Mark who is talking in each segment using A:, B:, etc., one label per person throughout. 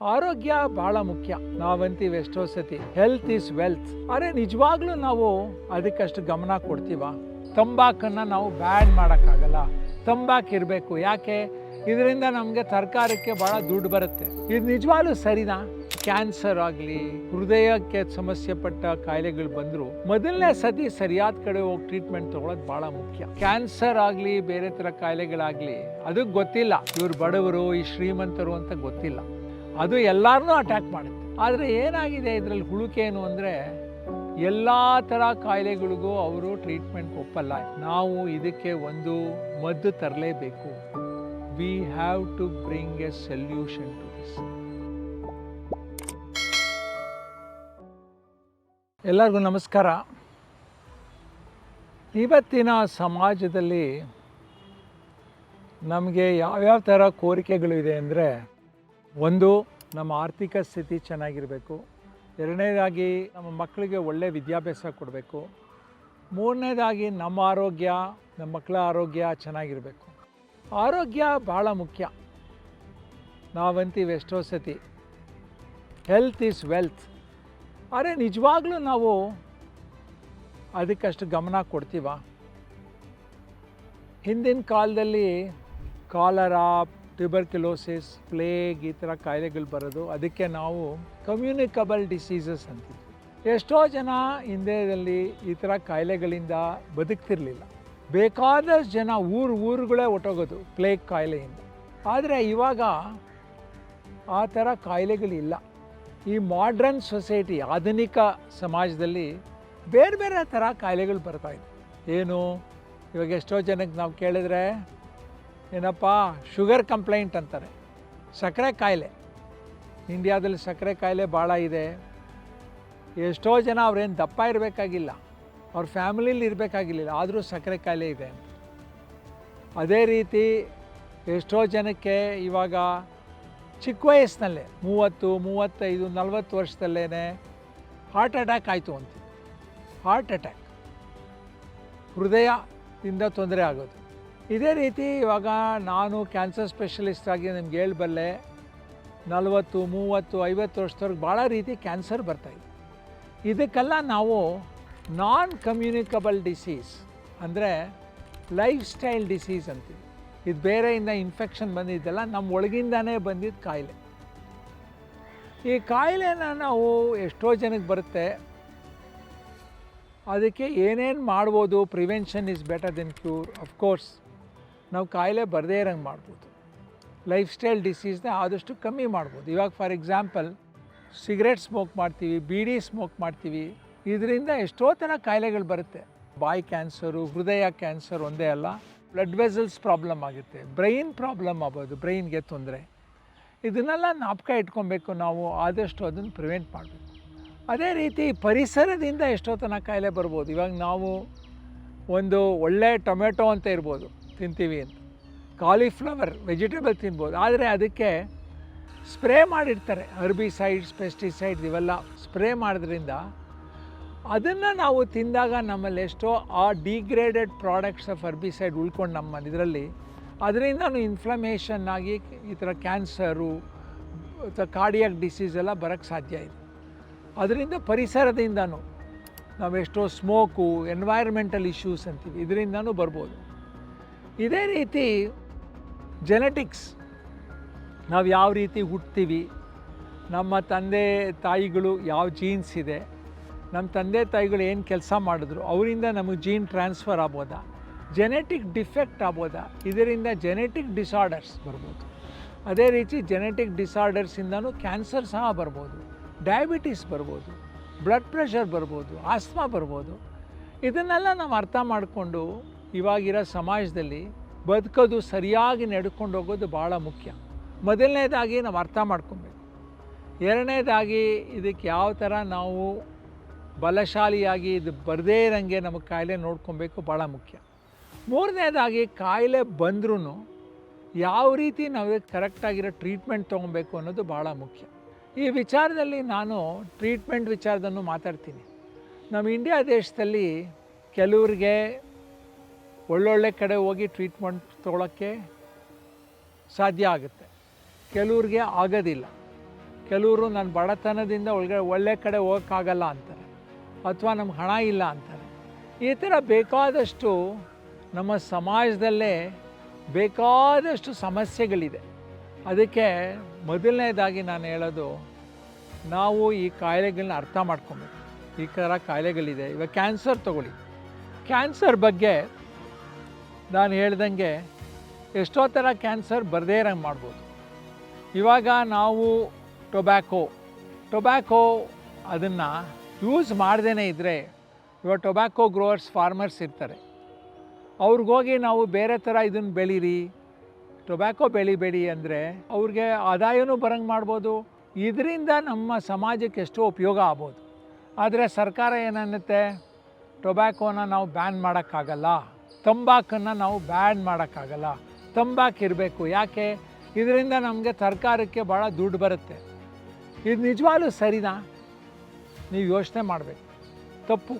A: ಆರೋಗ್ಯ ಬಹಳ ಮುಖ್ಯ. ನಾವಂತೀವಿ ಎಷ್ಟೋ ಸತಿ. ಹೆಲ್ತ್ ಈಸ್ ವೆಲ್ತ್ ಅರೆ ನಿಜವಾಗ್ಲೂ ನಾವು ಅದಕ್ಕಷ್ಟು ಗಮನ ಕೊಡ್ತೀವ? ತಂಬಾಕನ್ನ ನಾವು ಬ್ಯಾಡ್ ಮಾಡೋಕ್ಕಾಗಲ್ಲ. ತಂಬಾಕು ಇರಬೇಕು. ಯಾಕೆ? ಇದರಿಂದ ನಮಗೆ ತರಕಾರಕ್ಕೆ ಭಾಳ ದುಡ್ಡು ಬರುತ್ತೆ. ಇದು ನಿಜವಾಗ್ಲೂ ಸರಿನಾ? ಕ್ಯಾನ್ಸರ್ ಆಗಲಿ, ಹೃದಯಕ್ಕೆ ಸಮಸ್ಯೆ ಪಟ್ಟ ಕಾಯಿಲೆಗಳು ಬಂದರೂ, ಮೊದಲನೇ ಸತಿ ಸರಿಯಾದ ಕಡೆ ಹೋಗಿ ಟ್ರೀಟ್ಮೆಂಟ್ ತಗೊಳ್ಳೋದು ಭಾಳ ಮುಖ್ಯ. ಕ್ಯಾನ್ಸರ್ ಆಗಲಿ, ಬೇರೆ ಥರ ಕಾಯಿಲೆಗಳಾಗಲಿ ಅದಕ್ಕೆ ಗೊತ್ತಿಲ್ಲ. ಇವ್ರು ಬಡವರು, ಈ ಶ್ರೀಮಂತರು ಅಂತ ಗೊತ್ತಿಲ್ಲ. ಅದು ಎಲ್ಲರನ್ನೂ ಅಟ್ಯಾಕ್ ಮಾಡುತ್ತೆ. ಆದರೆ ಏನಾಗಿದೆ ಇದರಲ್ಲಿ ಹುಳುಕೆ ಏನು ಅಂದರೆ ಎಲ್ಲ ಥರ ಕಾಯಿಲೆಗಳಿಗೂ ಅವರು ಟ್ರೀಟ್ಮೆಂಟ್ ಒಪ್ಪಲ್ಲ. ನಾವು ಇದಕ್ಕೆ ಒಂದು ಮದ್ದು ತರಲೇಬೇಕು. We have to bring a solution to this ಎಲ್ಲರಿಗೂ ನಮಸ್ಕಾರ. ಇವತ್ತಿನ ಸಮಾಜದಲ್ಲಿ ನಮಗೆ ಯಾವ್ಯಾವ ಥರ ಕೋರಿಕೆಗಳು ಇದೆ ಅಂದರೆ ಒಂದು ನಮ್ಮ ಆರ್ಥಿಕ ಸ್ಥಿತಿ ಚೆನ್ನಾಗಿರಬೇಕು. ಎರಡನೇದಾಗಿ ನಮ್ಮ ಮಕ್ಕಳಿಗೆ ಒಳ್ಳೆಯ ವಿದ್ಯಾಭ್ಯಾಸ ಕೊಡಬೇಕು. ಮೂರನೇದಾಗಿ ನಮ್ಮ ಆರೋಗ್ಯ, ನಮ್ಮ ಮಕ್ಕಳ ಆರೋಗ್ಯ ಚೆನ್ನಾಗಿರಬೇಕು. ಆರೋಗ್ಯ ಭಾಳ ಮುಖ್ಯ. ನಾವಂತೀವಿ ಎಷ್ಟೋ ಸತಿ. ಹೆಲ್ತ್ ಈಸ್ ವೆಲ್ತ್ ಆದರೆ ನಿಜವಾಗ್ಲೂ ನಾವು ಅದಕ್ಕಷ್ಟು ಗಮನ ಕೊಡ್ತೀವ? ಹಿಂದಿನ ಕಾಲದಲ್ಲಿ ಕಾಲರಾ ಟ್ಯೂಬರ್ಕ್ಯುಲೋಸಿಸ್ ಪ್ಲೇಗ್ ಈ ಥರ ಕಾಯಿಲೆಗಳು ಬರೋದು, ಅದಕ್ಕೆ ನಾವು ಕಮ್ಯುನಿಕಬಲ್ ಡಿಸೀಸಸ್ ಅಂತೀವಿ ಎಷ್ಟೋ ಜನ ಹಿಂದೆಯಲ್ಲಿ ಈ ಥರ ಕಾಯಿಲೆಗಳಿಂದ ಬದುಕ್ತಿರ್ಲಿಲ್ಲ. ಬೇಕಾದಷ್ಟು ಜನ ಊರು ಊರುಗಳೇ ಹೊಟ್ಟೋಗೋದು ಪ್ಲೇಗ್ ಕಾಯಿಲೆಯಿಂದ. ಆದರೆ ಇವಾಗ ಆ ಥರ ಕಾಯಿಲೆಗಳಿಲ್ಲ. ಈ ಮಾಡ್ರನ್ ಸೊಸೈಟಿ ಆಧುನಿಕ ಸಮಾಜದಲ್ಲಿ ಬೇರೆ ಬೇರೆ ಥರ ಕಾಯಿಲೆಗಳು ಬರ್ತಾಯಿದೆ ಏನು? ಇವಾಗ ಎಷ್ಟೋ ಜನಕ್ಕೆ ನಾವು ಕೇಳಿದ್ರೆ ಏನಪ್ಪ, ಶುಗರ್ ಕಂಪ್ಲೇಂಟ್ ಅಂತಾರೆ. ಸಕ್ಕರೆ ಕಾಯಿಲೆ. ಇಂಡಿಯಾದಲ್ಲಿ ಸಕ್ಕರೆ ಕಾಯಿಲೆ ಭಾಳ ಇದೆ. ಎಷ್ಟೋ ಜನ ಅವ್ರೇನು ದಪ್ಪ ಇರಬೇಕಾಗಿಲ್ಲ. ಅವ್ರ ಫ್ಯಾಮಿಲಿಲಿ ಇರಬೇಕಾಗಿಲ್ಲ ಆದರೂ ಸಕ್ಕರೆ ಕಾಯಿಲೆ ಇದೆ ಅದೇ ರೀತಿ ಎಷ್ಟೋ ಜನಕ್ಕೆ ಇವಾಗ ಚಿಕ್ಕ ವಯಸ್ಸಿನಲ್ಲೇ, ಮೂವತ್ತು, ಮೂವತ್ತೈದು, ನಲವತ್ತು ವರ್ಷದಲ್ಲೇ ಹಾರ್ಟ್ ಅಟ್ಯಾಕ್ ಆಯಿತು ಅಂತ. Heart attack. ಹೃದಯದಿಂದ ತೊಂದರೆ ಆಗೋದು. ಇದೇ ರೀತಿ ಇವಾಗ ನಾನು ಕ್ಯಾನ್ಸರ್ ಸ್ಪೆಷಲಿಸ್ಟ್ ಆಗಿ ನಿಮ್ಗೆ ಹೇಳಬಲ್ಲೆ ನಲವತ್ತು, ಮೂವತ್ತು, ಐವತ್ತು ವರ್ಷದವ್ರಿಗೆ ಭಾಳ ರೀತಿ ಕ್ಯಾನ್ಸರ್ ಬರ್ತಾಯಿದೆ ಇದಕ್ಕೆಲ್ಲ ನಾವು ನಾನ್ ಕಮ್ಯುನಿಕಬಲ್ ಡಿಸೀಸ್ ಅಂದರೆ ಲೈಫ್ ಸ್ಟೈಲ್ ಡಿಸೀಸ್ ಅಂತೀವಿ. ಇದು ಬೇರೆಯಿಂದ ಇನ್ಫೆಕ್ಷನ್ ಬಂದಿದ್ದೆಲ್ಲ ನಮ್ಮ ಒಳಗಿಂದಾನೇ ಬಂದಿದ್ದ ಕಾಯಿಲೆ. ಈ ಕಾಯಿಲೆನ ನಾವು ಎಷ್ಟೋ ಜನಕ್ಕೆ ಬರುತ್ತೆ. ಅದಕ್ಕೆ ಏನೇನು ಮಾಡ್ಬೋದು prevention is better than cure of course ನಾವು ಕಾಯಿಲೆ ಬರದೇ ಇರೋಂಗೆ ಮಾಡ್ಬೋದು. ಲೈಫ್ ಸ್ಟೈಲ್ ಡಿಸೀಸ್ನ ಆದಷ್ಟು ಕಮ್ಮಿ ಮಾಡ್ಬೋದು. ಇವಾಗ ಫಾರ್ ಎಕ್ಸಾಂಪಲ್ ಸಿಗರೇಟ್ ಸ್ಮೋಕ್ ಮಾಡ್ತೀವಿ ಬೀಡಿ ಸ್ಮೋಕ್ ಮಾಡ್ತೀವಿ. ಇದರಿಂದ ಎಷ್ಟೋ ಥರ ಕಾಯಿಲೆಗಳು ಬರುತ್ತೆ. ಬಾಯಿ ಕ್ಯಾನ್ಸರು ಹೃದಯ ಕ್ಯಾನ್ಸರ್ ಒಂದೇ ಅಲ್ಲ ಬ್ಲಡ್ ವೆಸಲ್ಸ್ ಪ್ರಾಬ್ಲಮ್ ಆಗುತ್ತೆ ಬ್ರೈನ್ ಪ್ರಾಬ್ಲಮ್ ಆಗ್ಬೋದು ಬ್ರೈನ್ಗೆ ತೊಂದರೆ. ಇದನ್ನೆಲ್ಲ ನಾಪಕ ಇಟ್ಕೊಬೇಕು ನಾವು, ಆದಷ್ಟು ಅದನ್ನು ಪ್ರಿವೆಂಟ್ ಮಾಡಬೇಕು. ಅದೇ ರೀತಿ ಪರಿಸರದಿಂದ ಎಷ್ಟೋ ತನಕ ಕಾಯಿಲೆ ಬರ್ಬೋದು. ಇವಾಗ ನಾವು ಒಂದು ಒಳ್ಳೆ ಟೊಮೆಟೊ ಅಂತ ಇರ್ಬೋದು. ತಿಂತೀವಿ ಅಂತ. ಕಾಲಿಫ್ಲವರ್ ವೆಜಿಟೇಬಲ್ ತಿನ್ಬೋದು. ಆದರೆ ಅದಕ್ಕೆ ಸ್ಪ್ರೇ ಮಾಡಿರ್ತಾರೆ. ಹರ್ಬಿಸೈಡ್ಸ್ ಪೆಸ್ಟಿಸೈಡ್ಸ್ ಇವೆಲ್ಲ ಸ್ಪ್ರೇ ಮಾಡೋದ್ರಿಂದ ಅದನ್ನು ನಾವು ತಿಂದಾಗ ನಮ್ಮಲ್ಲಿ ಎಷ್ಟೋ ಆ ಡಿಗ್ರೇಡೆಡ್ ಪ್ರಾಡಕ್ಟ್ಸ್ ಆಫ್ ಹರ್ಬಿಸೈಡ್ ಉಳ್ಕೊಂಡು ನಮ್ಮ ಇದರಲ್ಲಿ. ಅದರಿಂದ ಇನ್ಫ್ಲಮೇಷನ್ ಆಗಿ ಈ ಥರ ಕ್ಯಾನ್ಸರು ಕಾರ್ಡಿಯಾಕ್ ಡಿಸೀಸ್ ಎಲ್ಲ ಬರೋಕ್ಕೆ ಸಾಧ್ಯ ಇದೆ. ಅದರಿಂದ ಪರಿಸರದಿಂದನೂ ನಾವೆಷ್ಟೋ ಸ್ಮೋಕು ಎನ್ವೈರ್ಮೆಂಟಲ್ ಇಶ್ಯೂಸ್ ಅಂತೀವಿ. ಇದರಿಂದನೂ ಬರ್ಬೋದು. ಇದೇ ರೀತಿ ಜೆನೆಟಿಕ್ಸ್ ನಾವು ಯಾವ ರೀತಿ ಹುಟ್ತೀವಿ, ನಮ್ಮ ತಂದೆ ತಾಯಿಗಳು ಯಾವ ಜೀನ್ಸ್ ಇದೆ ನಮ್ಮ ತಂದೆ ತಾಯಿಗಳು ಏನು ಕೆಲಸ ಮಾಡಿದ್ರು, ಅವರಿಂದ ನಮಗೆ ಜೀನ್ ಟ್ರಾನ್ಸ್ಫರ್ ಆಗ್ಬೋದಾ? ಜೆನೆಟಿಕ್ ಡಿಫೆಕ್ಟ್ ಆಗ್ಬೋದಾ? ಇದರಿಂದ ಜೆನೆಟಿಕ್ ಡಿಸಾರ್ಡರ್ಸ್ ಬರ್ಬೋದು. ಅದೇ ರೀತಿ ಜೆನೆಟಿಕ್ ಡಿಸಾರ್ಡರ್ಸಿಂದನೂ ಕ್ಯಾನ್ಸರ್ ಸಹ ಬರ್ಬೋದು. ಡಯಾಬಿಟೀಸ್ ಬರ್ಬೋದು. ಬ್ಲಡ್ ಪ್ರೆಷರ್ ಬರ್ಬೋದು. ಆಸ್ಮಾ ಬರ್ಬೋದು. ಇದನ್ನೆಲ್ಲ ನಾವು ಅರ್ಥ ಮಾಡಿಕೊಂಡು ಇವಾಗಿರೋ ಸಮಾಜದಲ್ಲಿ ಬದುಕೋದು ಸರಿಯಾಗಿ ನಡ್ಕೊಂಡು ಹೋಗೋದು ಭಾಳ ಮುಖ್ಯ. ಮೊದಲನೇದಾಗಿ ನಾವು ಅರ್ಥ ಮಾಡ್ಕೊಬೇಕು. ಎರಡನೇದಾಗಿ ಇದಕ್ಕೆ ಯಾವ ಥರ ನಾವು ಬಲಶಾಲಿಯಾಗಿ ಇದು ಬರದೇ ಇರೋಂಗೆ ನಮಗೆ ಕಾಯಿಲೆ ನೋಡ್ಕೊಬೇಕು ಭಾಳ ಮುಖ್ಯ. ಮೂರನೇದಾಗಿ ಕಾಯಿಲೆ ಬಂದ್ರೂ ಯಾವ ರೀತಿ ನಾವು ಕರೆಕ್ಟಾಗಿರೋ ಟ್ರೀಟ್ಮೆಂಟ್ ತೊಗೊಬೇಕು ಅನ್ನೋದು ಭಾಳ ಮುಖ್ಯ. ಈ ವಿಚಾರದಲ್ಲಿ ನಾನು ಟ್ರೀಟ್ಮೆಂಟ್ ವಿಚಾರದನ್ನು ಮಾತಾಡ್ತೀನಿ. ನಮ್ಮ ಇಂಡಿಯಾ ದೇಶದಲ್ಲಿ ಕೆಲವ್ರಿಗೆ ಒಳ್ಳೊಳ್ಳೆ ಕಡೆ ಹೋಗಿ ಟ್ರೀಟ್ಮೆಂಟ್ ತೊಗೊಳಕ್ಕೆ ಸಾಧ್ಯ ಆಗುತ್ತೆ. ಕೆಲವ್ರಿಗೆ ಆಗೋದಿಲ್ಲ. ಕೆಲವರು ನನ್ನ ಬಡತನದಿಂದ ಒಳಗಡೆ ಒಳ್ಳೆ ಕಡೆ ಹೋಗೋಕ್ಕಾಗಲ್ಲ ಅಂತಾರೆ. ಅಥವಾ ನಮ್ಗೆ ಹಣ ಇಲ್ಲ ಅಂತಾರೆ. ಈ ಥರ ಬೇಕಾದಷ್ಟು ನಮ್ಮ ಸಮಾಜದಲ್ಲೇ ಬೇಕಾದಷ್ಟು ಸಮಸ್ಯೆಗಳಿದೆ. ಅದಕ್ಕೆ ಮೊದಲನೇದಾಗಿ ನಾನು ಹೇಳೋದು, ನಾವು ಈ ಕಾಯಿಲೆಗಳನ್ನ ಅರ್ಥ ಮಾಡ್ಕೊಬೇಕು. ಈ ಥರ ಕಾಯಿಲೆಗಳಿದೆ. ಇವಾಗ ಕ್ಯಾನ್ಸರ್ ತಗೊಳ್ಳಿ. ಕ್ಯಾನ್ಸರ್ ಬಗ್ಗೆ ನಾನು ಹೇಳ್ದಂಗೆ ಎಷ್ಟೋ ಥರ ಕ್ಯಾನ್ಸರ್ ಬರದೇ ಇರಂಗೆ ಮಾಡ್ಬೋದು. ಇವಾಗ ನಾವು ಟೊಬ್ಯಾಕೋ ಟೊಬ್ಯಾಕೋ ಅದನ್ನು ಯೂಸ್ ಮಾಡ್ದೇ ಇದ್ದರೆ ಇವಾಗ ಟೊಬ್ಯಾಕೋ ಗ್ರೋವರ್ಸ್ ಫಾರ್ಮರ್ಸ್ ಇರ್ತಾರೆ. ಅವ್ರಿಗೋಗಿ ನಾವು ಬೇರೆ ಥರ ಇದನ್ನು ಬೆಳೀರಿ, ಟೊಬ್ಯಾಕೋ ಬೆಳಿಬೇಡಿ ಅಂದರೆ ಅವ್ರಿಗೆ ಆದಾಯವೂ ಬರಂಗೆ ಮಾಡ್ಬೋದು. ಇದರಿಂದ ನಮ್ಮ ಸಮಾಜಕ್ಕೆ ಎಷ್ಟೋ ಉಪಯೋಗ ಆಗ್ಬೋದು. ಆದರೆ ಸರ್ಕಾರ ಏನನ್ನುತ್ತೆ? ಟೊಬ್ಯಾಕೋನ ನಾವು ಬ್ಯಾನ್ ಮಾಡೋಕ್ಕಾಗಲ್ಲ. ತಂಬಾಕನ್ನು ನಾವು ಬ್ಯಾನ್ ಮಾಡೋಕ್ಕಾಗಲ್ಲ. ತಂಬಾಕು ಇರಬೇಕು. ಯಾಕೆ? ಇದರಿಂದ ನಮಗೆ ಸರ್ಕಾರಕ್ಕೆ ಭಾಳ ದುಡ್ಡು ಬರುತ್ತೆ. ಇದು ನಿಜವಾಗ್ಲೂ ಸರಿನಾ? ನೀವು ಯೋಚನೆ ಮಾಡಬೇಕು. ತಪ್ಪು.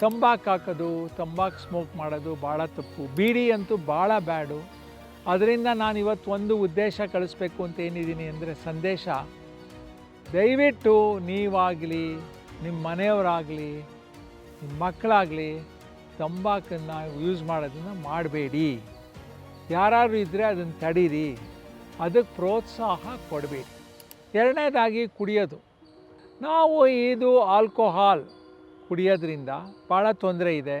A: ತಂಬಾಕು ಹಾಕೋದು, ತಂಬಾಕು ಸ್ಮೋಕ್ ಮಾಡೋದು ಭಾಳ ತಪ್ಪು. ಬೀಡಿ ಅಂತೂ ಭಾಳ ಬ್ಯಾಡು. ಅದರಿಂದ ನಾನು ಇವತ್ತು ಒಂದು ಉದ್ದೇಶ ಕಳಿಸ್ಬೇಕು ಅಂತ ಏನಿದ್ದೀನಿ ಅಂದರೆ ಸಂದೇಶ. ದಯವಿಟ್ಟು ನೀವಾಗಲಿ ನಿಮ್ಮ ಮನೆಯವರಾಗಲಿ ನಿಮ್ಮ ಮಕ್ಕಳಾಗಲಿ ತಂಬಾಕನ್ನು ಯೂಸ್ ಮಾಡೋದನ್ನು ಮಾಡಬೇಡಿ. ಯಾರು ಇದ್ದರೆ ಅದನ್ನು ತಡೀರಿ. ಅದಕ್ಕೆ ಪ್ರೋತ್ಸಾಹ ಕೊಡಬೇಡಿ. ಎರಡನೇದಾಗಿ ಕುಡಿಯೋದು. ನಾವು ಇದು ಆಲ್ಕೋಹಾಲ್ ಕುಡಿಯೋದ್ರಿಂದ ಭಾಳ ತೊಂದರೆ ಇದೆ.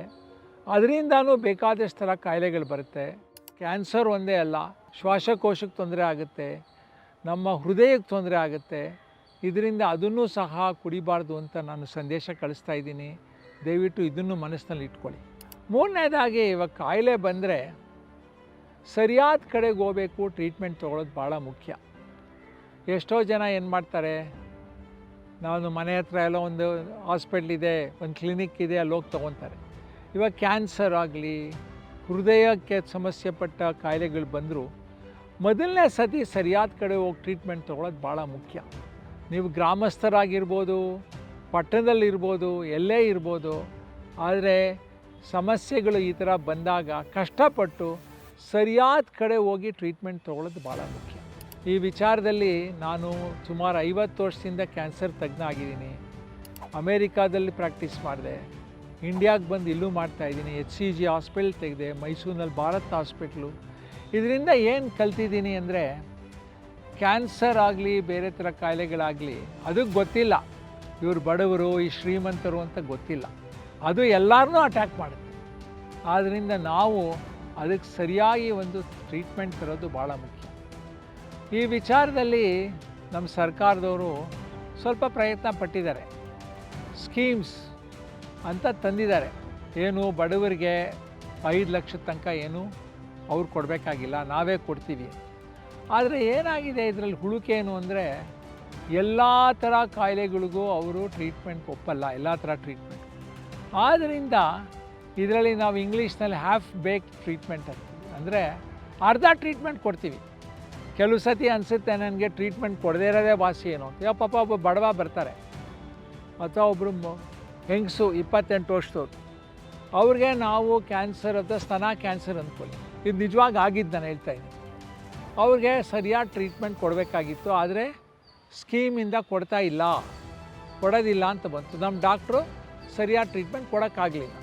A: ಅದರಿಂದನೂ ಬೇಕಾದಷ್ಟು ಥರ ಕಾಯಿಲೆಗಳು ಬರುತ್ತೆ. ಕ್ಯಾನ್ಸರ್ ಒಂದೇ ಅಲ್ಲ, ಶ್ವಾಸಕೋಶಕ್ಕೆ ತೊಂದರೆ ಆಗುತ್ತೆ, ನಮ್ಮ ಹೃದಯಕ್ಕೆ ತೊಂದರೆ ಆಗುತ್ತೆ. ಇದರಿಂದ ಅದನ್ನು ಸಹ ಕುಡಿಬಾರ್ದು ಅಂತ ನಾನು ಸಂದೇಶ ಕಳಿಸ್ತಾ ಇದ್ದೀನಿ. ದಯವಿಟ್ಟು ಇದನ್ನು ಮನಸ್ಸಿನಲ್ಲಿ ಇಟ್ಕೊಳ್ಳಿ. ಮೂರನೇದಾಗಿ ಇವಾಗ ಕಾಯಿಲೆ ಬಂದರೆ ಸರಿಯಾದ ಕಡೆಗೆ ಹೋಗಬೇಕು ಟ್ರೀಟ್ಮೆಂಟ್ ತೊಗೊಳೋದು ಭಾಳ ಮುಖ್ಯ. ಎಷ್ಟೋ ಜನ ಏನು ಮಾಡ್ತಾರೆ, ನಾನು ಮನೆ ಹತ್ರ ಎಲ್ಲ ಒಂದು ಹಾಸ್ಪಿಟ್ಲ್ ಇದೆ, ಒಂದು ಕ್ಲಿನಿಕ್ ಇದೆ, ಅಲ್ಲಿ ಹೋಗಿ ತೊಗೊತಾರೆ ಇವಾಗ ಕ್ಯಾನ್ಸರ್ ಆಗಲಿ, ಹೃದಯಕ್ಕೆ ಸಮಸ್ಯೆ ಪಟ್ಟ ಕಾಯಿಲೆಗಳು ಬಂದರೂ, ಮೊದಲನೇ ಸತಿ ಸರಿಯಾದ ಕಡೆ ಹೋಗಿ ಟ್ರೀಟ್ಮೆಂಟ್ ತೊಗೊಳೋದು ಭಾಳ ಮುಖ್ಯ. ನೀವು ಗ್ರಾಮಸ್ಥರಾಗಿರ್ಬೋದು ಪಟ್ಟಣದಲ್ಲಿರ್ಬೋದು, ಎಲ್ಲೇ ಇರ್ಬೋದು, ಆದರೆ ಸಮಸ್ಯೆಗಳು ಈ ಥರ ಬಂದಾಗ ಕಷ್ಟಪಟ್ಟು ಸರಿಯಾದ ಕಡೆ ಹೋಗಿ ಟ್ರೀಟ್ಮೆಂಟ್ ತೊಗೊಳ್ಳೋದು ಭಾಳ ಮುಖ್ಯ. ಈ ವಿಚಾರದಲ್ಲಿ ನಾನು ಸುಮಾರು ಐವತ್ತು ವರ್ಷದಿಂದ ಕ್ಯಾನ್ಸರ್ ತಜ್ಞ ಆಗಿದ್ದೀನಿ ಅಮೇರಿಕಾದಲ್ಲಿ ಪ್ರಾಕ್ಟೀಸ್ ಮಾಡಿದೆ. ಇಂಡಿಯಾಗೆ ಬಂದು ಇಲ್ಲೂ ಮಾಡ್ತಾಯಿದ್ದೀನಿ ಎಚ್ ಸಿ ಜಿ ಹಾಸ್ಪಿಟಲ್ ತೆಗೆದೆ, ಮೈಸೂರಿನಲ್ಲಿ ಭಾರತ್ ಹಾಸ್ಪಿಟ್ಲು ಇದರಿಂದ ಏನು ಕಲ್ತಿದ್ದೀನಿ ಅಂದರೆ ಕ್ಯಾನ್ಸರ್ ಆಗಲಿ, ಬೇರೆ ಥರ ಕಾಯಿಲೆಗಳಾಗಲಿ, ಅದಕ್ಕೆ ಗೊತ್ತಿಲ್ಲ. ಇವರು ಬಡವರು, ಈ ಶ್ರೀಮಂತರು ಅಂತ ಗೊತ್ತಿಲ್ಲ. ಅದು ಎಲ್ಲರನ್ನೂ ಅಟ್ಯಾಕ್ ಮಾಡುತ್ತೆ. ಆದ್ದರಿಂದ ನಾವು ಅದಕ್ಕೆ ಸರಿಯಾಗಿ ಒಂದು ಟ್ರೀಟ್ಮೆಂಟ್ ತರೋದು ಭಾಳ ಮುಖ್ಯ. ಈ ವಿಚಾರದಲ್ಲಿ ನಮ್ಮ ಸರ್ಕಾರದವರು ಸ್ವಲ್ಪ ಪ್ರಯತ್ನ ಪಟ್ಟಿದ್ದಾರೆ. ಸ್ಕೀಮ್ಸ್ ಅಂತ ತಂದಿದ್ದಾರೆ. ಏನು ಬಡವರಿಗೆ ಐದು ಲಕ್ಷದ ತನಕ ಏನು ಅವ್ರು ಕೊಡಬೇಕಾಗಿಲ್ಲ, ನಾವೇ ಕೊಡ್ತೀವಿ. ಆದರೆ ಏನಾಗಿದೆ ಇದರಲ್ಲಿ ಹುಳುಕೇನು ಅಂದರೆ ಎಲ್ಲ ಥರ ಕಾಯಿಲೆಗಳಿಗೂ ಅವರು ಟ್ರೀಟ್ಮೆಂಟ್ ಒಪ್ಪಲ್ಲ, ಎಲ್ಲ ಥರ ಟ್ರೀಟ್ಮೆಂಟ್ ಆದ್ದರಿಂದ ಇದರಲ್ಲಿ ನಾವು ಇಂಗ್ಲೀಷ್ನಲ್ಲಿ ಹ್ಯಾಫ್ ಬೇಕ್ ಟ್ರೀಟ್ಮೆಂಟ್ ಅಂತೀವಿ. ಅಂದರೆ ಅರ್ಧ ಟ್ರೀಟ್ಮೆಂಟ್ ಕೊಡ್ತೀವಿ. ಕೆಲವು ಸತಿ ಅನಿಸುತ್ತೆ ನನಗೆ ಟ್ರೀಟ್ಮೆಂಟ್ ಕೊಡದೇ ಇರೋದೇ ವಾಸಿ ಏನು ಯಾವ ಪಾಪ ಒಬ್ಬ ಬಡವ ಬರ್ತಾರೆ. ಅಥವಾ ಒಬ್ಬರು ಹೆಂಗಸು ಇಪ್ಪತ್ತೆಂಟು ವರ್ಷದವ್ರು. ಅವ್ರಿಗೆ ನಾವು ಕ್ಯಾನ್ಸರ್ ಅಥವಾ ಸ್ತನ ಕ್ಯಾನ್ಸರ್ ಅಂದ್ಕೊಳ್ಳಿ ಇದು ನಿಜವಾಗಿ ಆಗಿದ್ದು ನಾನು ಹೇಳ್ತಾ ಇದ್ದೀನಿ. ಅವ್ರಿಗೆ ಸರಿಯಾದ ಟ್ರೀಟ್ಮೆಂಟ್ ಕೊಡಬೇಕಾಗಿತ್ತು. ಆದರೆ ಸ್ಕೀಮಿಂದ ಕೊಡ್ತಾ ಇಲ್ಲ, ಕೊಡೋದಿಲ್ಲ ಅಂತ ಬಂತು. ನಮ್ಮ ಡಾಕ್ಟ್ರು ಸರಿಯಾದ ಟ್ರೀಟ್ಮೆಂಟ್ ಕೊಡೋಕ್ಕಾಗಲಿಲ್ಲ.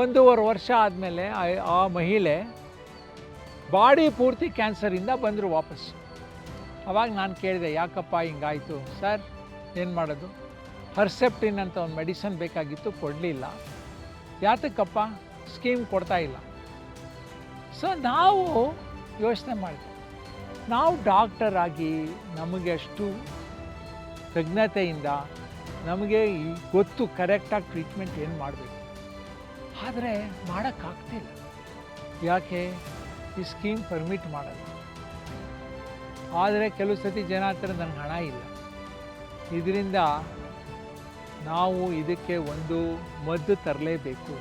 A: ಒಂದೂವರೆ ವರ್ಷ ಆದಮೇಲೆ ಆ ಮಹಿಳೆ ಬಾಡಿ ಪೂರ್ತಿ ಕ್ಯಾನ್ಸರಿಂದ ಬಂದರು ವಾಪಸ್. ಅವಾಗ ನಾನು ಕೇಳಿದೆ, ಯಾಕಪ್ಪ ಹಿಂಗಾಯಿತು? ಸರ್, ಏನು ಮಾಡೋದು? ಹರ್ಸೆಪ್ಟಿನ್ ಅಂತ ಒಂದು ಮೆಡಿಸನ್ ಬೇಕಾಗಿತ್ತು, ಕೊಡಲಿಲ್ಲ. ಯಾತಕ್ಕಪ್ಪ? ಸ್ಕೀಮ್ ಕೊಡ್ತಾ ಇಲ್ಲ. ಸೊ ನಾವು ಯೋಚನೆ ಮಾಡಿದ್ವಿ. ನಾವು ಡಾಕ್ಟರ್ ಆಗಿ ನಮಗೆ ಅಷ್ಟು ತಜ್ಞತೆಯಿಂದ ನಮಗೆ ಗೊತ್ತು ಕರೆಕ್ಟಾಗಿ ಟ್ರೀಟ್ಮೆಂಟ್ ಏನು ಮಾಡಬೇಕು? ಆದರೆ ಮಾಡೋಕ್ಕಾಗ್ತಿಲ್ಲ ಯಾಕೆ? ಈ ಸ್ಕೀಮ್ ಪರ್ಮಿಟ್ ಮಾಡಲ್ಲ. ಆದರೆ ಕೆಲವು ಸತಿ ಜನ ಹತ್ರ ನನ್ನ ಹಣ ಇಲ್ಲ. ಇದರಿಂದ ನಾವು ಇದಕ್ಕೆ ಒಂದು ಮದ್ದು ತರಲೇಬೇಕು.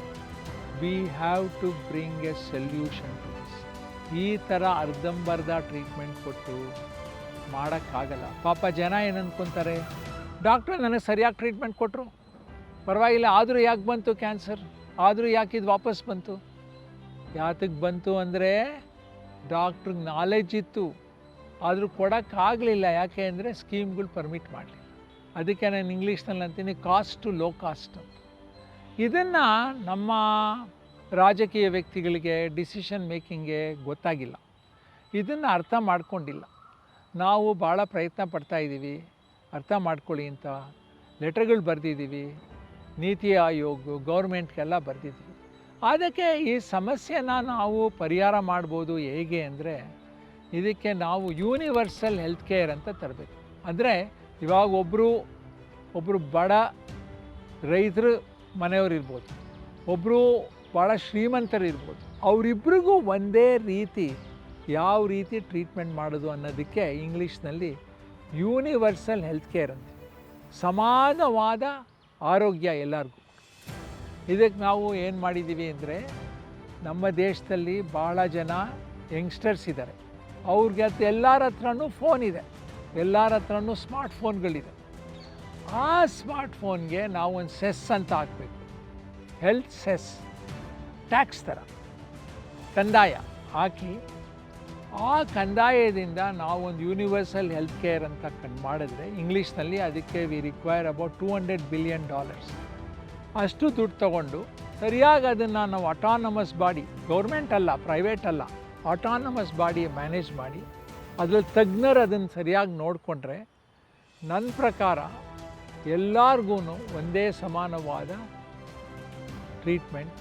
A: We have to bring a solution ಈ ಥರ ಅರ್ಧಂಬರ್ಧ ಟ್ರೀಟ್ಮೆಂಟ್ ಕೊಟ್ಟು ಮಾಡೋಕ್ಕಾಗಲ್ಲ. ಪಾಪ ಜನ ಏನು ಅಂದ್ಕೊತಾರೆ ಡಾಕ್ಟ್ರು ನನಗೆ ಸರಿಯಾಗಿ ಟ್ರೀಟ್ಮೆಂಟ್ ಕೊಟ್ಟರು ಪರವಾಗಿಲ್ಲ, ಆದರೂ ಯಾಕೆ ಬಂತು ಕ್ಯಾನ್ಸರ್ ಆದರೂ ಯಾಕೆ ಇದು ವಾಪಸ್ ಬಂತು? ಯಾತಕ್ಕೆ ಬಂತು ಅಂದರೆ ಡಾಕ್ಟ್ರಿಗೆ ನಾಲೆಜ್ ಇತ್ತು. ಆದರೂ ಕೊಡೋಕ್ಕಾಗಲಿಲ್ಲ ಯಾಕೆ ಅಂದರೆ ಸ್ಕೀಮ್ಗಳು ಪರ್ಮಿಟ್ ಮಾಡಲಿಲ್ಲ. ಅದಕ್ಕೆ ನಾನು ಇಂಗ್ಲೀಷ್ನಲ್ಲಿ ಅಂತೀನಿ ಕಾಸ್ಟ್ ಟು ಲೋ ಕಾಸ್ಟ್ ಅಂತ. ಇದನ್ನು ನಮ್ಮ ರಾಜಕೀಯ ವ್ಯಕ್ತಿಗಳಿಗೆ ಡಿಸಿಷನ್ ಮೇಕಿಂಗ್ಗೆ ಗೊತ್ತಾಗಿಲ್ಲ. ಇದನ್ನು ಅರ್ಥ ಮಾಡ್ಕೊಂಡಿಲ್ಲ. ನಾವು ಭಾಳ ಪ್ರಯತ್ನ ಪಡ್ತಾ ಇದ್ದೀವಿ ಅರ್ಥ ಮಾಡ್ಕೊಳ್ಳಿ ಅಂತ ಲೆಟರ್ಗಳು ಬರೆದಿದ್ದೀವಿ ನೀತಿ ಆಯೋಗ ಗೌರ್ಮೆಂಟ್ಗೆಲ್ಲ ಬರೆದಿದ್ದೀವಿ ಅದಕ್ಕೆ ಈ ಸಮಸ್ಯೆನ ನಾವು ಪರಿಹಾರ ಮಾಡ್ಬೋದು ಹೇಗೆ ಅಂದರೆ, ಇದಕ್ಕೆ ನಾವು ಯೂನಿವರ್ಸಲ್ ಹೆಲ್ತ್ ಕೇರ್ ಅಂತ ತರಬೇಕು. ಅಂದರೆ ಇವಾಗ ಒಬ್ಬರು ಒಬ್ಬರು ಬಡ ರೈತರು ಮನೆಯವರು ಇರ್ಬೋದು. ಒಬ್ಬರು ಭಾಳ ಶ್ರೀಮಂತರಿರ್ಬೋದು. ಅವರಿಬ್ರಿಗೂ ಒಂದೇ ರೀತಿ ಯಾವ ರೀತಿ ಟ್ರೀಟ್ಮೆಂಟ್ ಮಾಡೋದು ಅನ್ನೋದಕ್ಕೆ ಇಂಗ್ಲೀಷ್ನಲ್ಲಿ ಯೂನಿವರ್ಸಲ್ ಹೆಲ್ತ್ ಕೇರ್ ಅಂತ. ಸಮಾನವಾದ ಆರೋಗ್ಯ ಎಲ್ಲರಿಗೂ. ಇದಕ್ಕೆ ನಾವು ಏನು ಮಾಡಿದ್ದೀವಿ ಅಂದರೆ ನಮ್ಮ ದೇಶದಲ್ಲಿ ಭಾಳ ಜನ ಯಂಗ್ಸ್ಟರ್ಸ್ ಇದ್ದಾರೆ ಅವ್ರಿಗೆ ಅದು ಎಲ್ಲರ ಹತ್ರನೂ ಫೋನ್ ಇದೆ. ಎಲ್ಲರ ಹತ್ರನೂ ಸ್ಮಾರ್ಟ್ ಫೋನ್ಗಳಿದೆ ಆ ಸ್ಮಾರ್ಟ್ ಫೋನ್ಗೆ ನಾವು ಒಂದು ಸೆಸ್ ಅಂತ ಹಾಕಬೇಕು. ಹೆಲ್ತ್ ಸೆಸ್, ಟ್ಯಾಕ್ಸ್ ಥರ. ಕಂದಾಯ, ಹಾಕಿ. ಆ ಕಂದಾಯದಿಂದ ನಾವು ಒಂದು ಯೂನಿವರ್ಸಲ್ ಹೆಲ್ತ್ ಕೇರ್ ಅಂತ ಕಂಡು ಮಾಡಿದ್ರೆ ಇಂಗ್ಲೀಷ್ನಲ್ಲಿ ಅದಕ್ಕೆ we require about two hundred billion dollars. ಅಷ್ಟು ದುಡ್ಡು ತಗೊಂಡು ಸರಿಯಾಗಿ ಅದನ್ನು ನಾವು ಅಟಾನಮಸ್ ಬಾಡಿ ಗೌರ್ಮೆಂಟ್ ಅಲ್ಲ ಪ್ರೈವೇಟ್ ಅಲ್ಲ ಅಟಾನಮಸ್ ಬಾಡಿ ಮ್ಯಾನೇಜ್ ಮಾಡಿ, ಅದರಲ್ಲಿ ತಜ್ಞರು ಅದನ್ನು ಸರಿಯಾಗಿ ನೋಡಿಕೊಂಡ್ರೆ ನನ್ನ ಪ್ರಕಾರ ಎಲ್ಲರಿಗೂ ಒಂದೇ ಸಮಾನವಾದ ಟ್ರೀಟ್ಮೆಂಟ್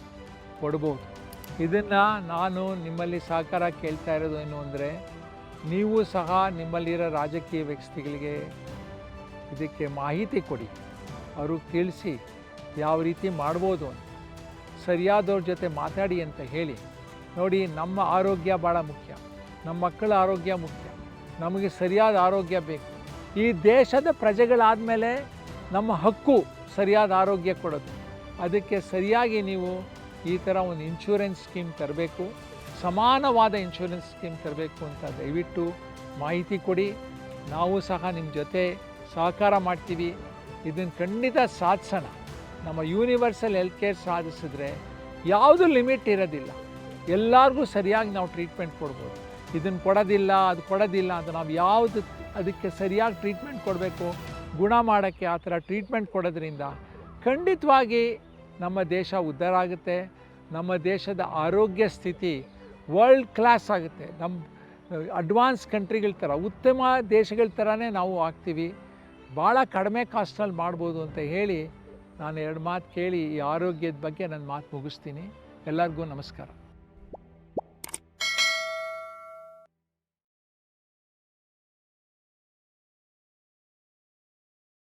A: ಕೊಡ್ಬೋದು. ಇದನ್ನು ನಾನು ನಿಮ್ಮಲ್ಲಿ ಸಹಕಾರ ಕೇಳ್ತಾ ಇರೋದು ಏನು ಅಂದರೆ, ನೀವು ಸಹ ನಿಮ್ಮಲ್ಲಿರೋ ರಾಜಕೀಯ ವ್ಯಕ್ತಿಗಳಿಗೆ ಇದಕ್ಕೆ ಮಾಹಿತಿ ಕೊಡಿ. ಅವರು ತಿಳಿಸಿ ಯಾವ ರೀತಿ ಮಾಡ್ಬೋದು ಅಂತ. ಸರಿಯಾದವ್ರ ಜೊತೆ ಮಾತಾಡಿ ಅಂತ ಹೇಳಿ. ನೋಡಿ, ನಮ್ಮ ಆರೋಗ್ಯ ಭಾಳ ಮುಖ್ಯ. ನಮ್ಮ ಮಕ್ಕಳ ಆರೋಗ್ಯ ಮುಖ್ಯ. ನಮಗೆ ಸರಿಯಾದ ಆರೋಗ್ಯ ಬೇಕು. ಈ ದೇಶದ ಪ್ರಜೆಗಳಾದಮೇಲೆ ನಮ್ಮ ಹಕ್ಕು ಸರಿಯಾದ ಆರೋಗ್ಯ ಕೊಡೋದು. ಅದಕ್ಕೆ ಸರಿಯಾಗಿ ನೀವು ಈ ಥರ ಒಂದು ಇನ್ಶೂರೆನ್ಸ್ ಸ್ಕೀಮ್ ತರಬೇಕು, ಸಮಾನವಾದ ಇನ್ಶೂರೆನ್ಸ್ ಸ್ಕೀಮ್ ತರಬೇಕು ಅಂತ ದಯವಿಟ್ಟು ಮಾಹಿತಿ ಕೊಡಿ. ನಾವು ಸಹ ನಿಮ್ಮ ಜೊತೆ ಸಹಕಾರ ಮಾಡ್ತೀವಿ. ಇದನ್ನು ಖಂಡಿತ ಸಾಧಿಸೋಣ. ನಮ್ಮ ಯೂನಿವರ್ಸಲ್ ಹೆಲ್ತ್ ಕೇರ್ ಸಾಧಿಸಿದ್ರೆ ಯಾವುದು ಲಿಮಿಟ್ ಇರೋದಿಲ್ಲ. ಎಲ್ಲರಿಗೂ ಸರಿಯಾಗಿ ನಾವು ಟ್ರೀಟ್ಮೆಂಟ್ ಕೊಡ್ಬೋದು. ಇದನ್ನು ಕೊಡೋದಿಲ್ಲ, ಅದು ಕೊಡೋದಿಲ್ಲ ಅಂತ ನಾವು ಯಾವುದು ಅದಕ್ಕೆ ಸರಿಯಾಗಿ ಟ್ರೀಟ್ಮೆಂಟ್ ಕೊಡಬೇಕು, ಗುಣ ಮಾಡೋಕ್ಕೆ ಆ ಥರ ಟ್ರೀಟ್ಮೆಂಟ್ ಕೊಡೋದ್ರಿಂದ ಖಂಡಿತವಾಗಿ ನಮ್ಮ ದೇಶ ಉದ್ಧಾರ ಆಗುತ್ತೆ, ನಮ್ಮ ದೇಶದ ಆರೋಗ್ಯ ಸ್ಥಿತಿ ವರ್ಲ್ಡ್ ಕ್ಲಾಸ್ ಆಗುತ್ತೆ. ನಮ್ಮ ಅಡ್ವಾನ್ಸ್ ಕಂಟ್ರಿಗಳ ಥರ, ಉತ್ತಮ ದೇಶಗಳ ಥರನೇ ನಾವು ಆಗ್ತೀವಿ. ಭಾಳ ಕಡಿಮೆ ಕಾಸ್ಟಲ್ಲಿ ಮಾಡ್ಬೋದು ಅಂತ ಹೇಳಿ ನಾನು ಎರಡು ಮಾತು ಕೇಳಿ ಈ ಆರೋಗ್ಯದ ಬಗ್ಗೆ ನನ್ನ ಮಾತು ಮುಗಿಸ್ತೀನಿ. ಎಲ್ಲರಿಗೂ ನಮಸ್ಕಾರ.